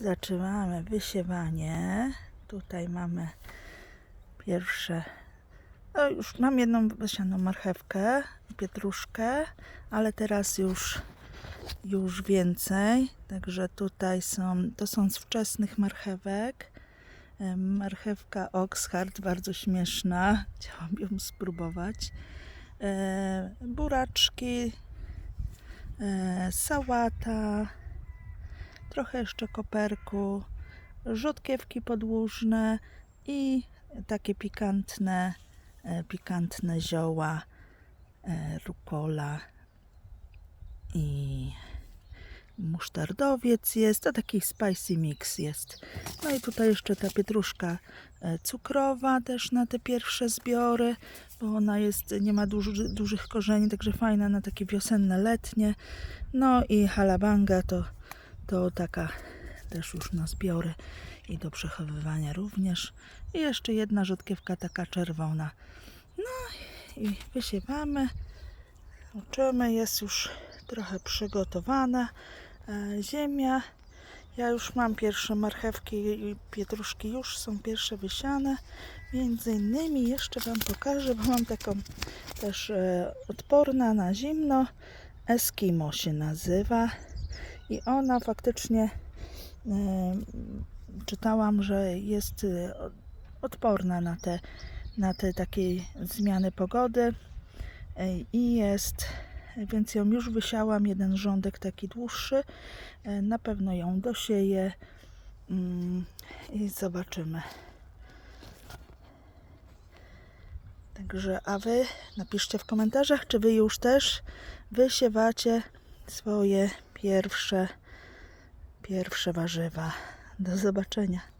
Zaczynamy wysiewanie. Tutaj mamy pierwsze. No już mam jedną wysianą marchewkę, pietruszkę, ale teraz już, już więcej. Także tutaj są, to są z wczesnych marchewek. Marchewka Oxhart, bardzo śmieszna. Chciałam ją spróbować. E, buraczki, e, sałata, trochę jeszcze koperku, rzutkiewki podłużne i takie pikantne, e, pikantne zioła, e, rukola i musztardowiec jest, to taki spicy mix jest. No i tutaj jeszcze ta pietruszka e, cukrowa też na te pierwsze zbiory, bo ona jest, nie ma duży, dużych korzeni, także fajna na takie wiosenne, letnie. No i halabanga to, to taka też już na zbiory i do przechowywania również. I jeszcze jedna rzutkiewka taka czerwona. No i wysiewamy. Uczymy, jest już trochę przygotowana e, ziemia. Ja już mam pierwsze marchewki i pietruszki, już są pierwsze wysiane. Między innymi jeszcze Wam pokażę, bo mam taką też e, odporna na zimno. Eskimo się nazywa i ona faktycznie e, czytałam, że jest e, odporna na te, na te takie zmiany pogody e, i jest, więc ją już wysiałam, jeden rządek taki dłuższy, na pewno ją dosieję mm, i zobaczymy. Także, a wy napiszcie w komentarzach, czy wy już też wysiewacie swoje pierwsze, pierwsze warzywa. Do zobaczenia.